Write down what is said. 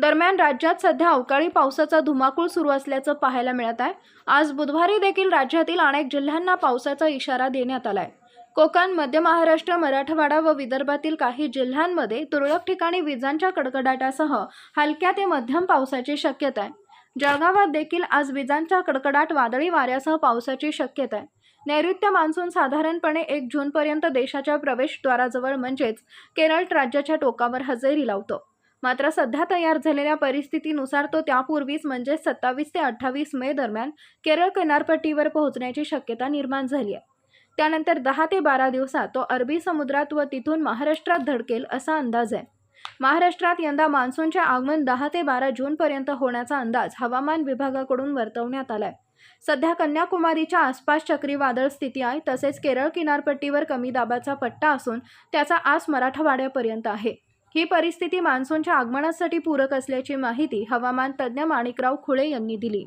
दरम्यान राज्यात सध्या अवकाळी पावसाचा धुमाकूळ सुरू असल्याचं पाहायला मिळत आहे. आज बुधवारी देखील राज्यातील अनेक जिल्ह्यांना पावसाचा इशारा देण्यात आलाय. कोकण मध्य महाराष्ट्र मराठवाडा व विदर्भातील काही जिल्ह्यांमध्ये तुरळक ठिकाणी विजांच्या कडकडाटासह हलक्या ते मध्यम पावसाची शक्यता आहे. जळगावात देखील आज विजांचा कडकडाट वादळी वाऱ्यासह पावसाची शक्यता आहे. नैऋत्य मान्सून साधारणपणे एक जूनपर्यंत देशाच्या प्रवेशद्वाराजवळ म्हणजेच केरळ राज्याच्या टोकावर हजेरी लावतो. मात्र सध्या तयार झालेल्या परिस्थितीनुसार तो त्यापूर्वीच म्हणजे सत्तावीस ते अठ्ठावीस मे दरम्यान केरळ किनारपट्टीवर पोहोचण्याची शक्यता निर्माण झाली आहे. त्यानंतर दहा ते बारा दिवसात तो अरबी समुद्रात व तिथून महाराष्ट्रात धडकेल असा अंदाज आहे. महाराष्ट्रात यंदा मान्सूनचे आगमन दहा ते बारा जूनपर्यंत होण्याचा अंदाज हवामान विभागाकडून वर्तवण्यात आलाय. सध्या कन्याकुमारीच्या आसपास चक्रीवादळ स्थिती आहे तसेच केरळ किनारपट्टीवर कमी दाबाचा पट्टा असून त्याचा आस मराठवाड्यापर्यंत आहे. ही परिस्थिती मान्सूनच्या आगमनासाठी पूरक असल्याची माहिती हवामान तज्ज्ञ माणिकराव खुळे यांनी दिली.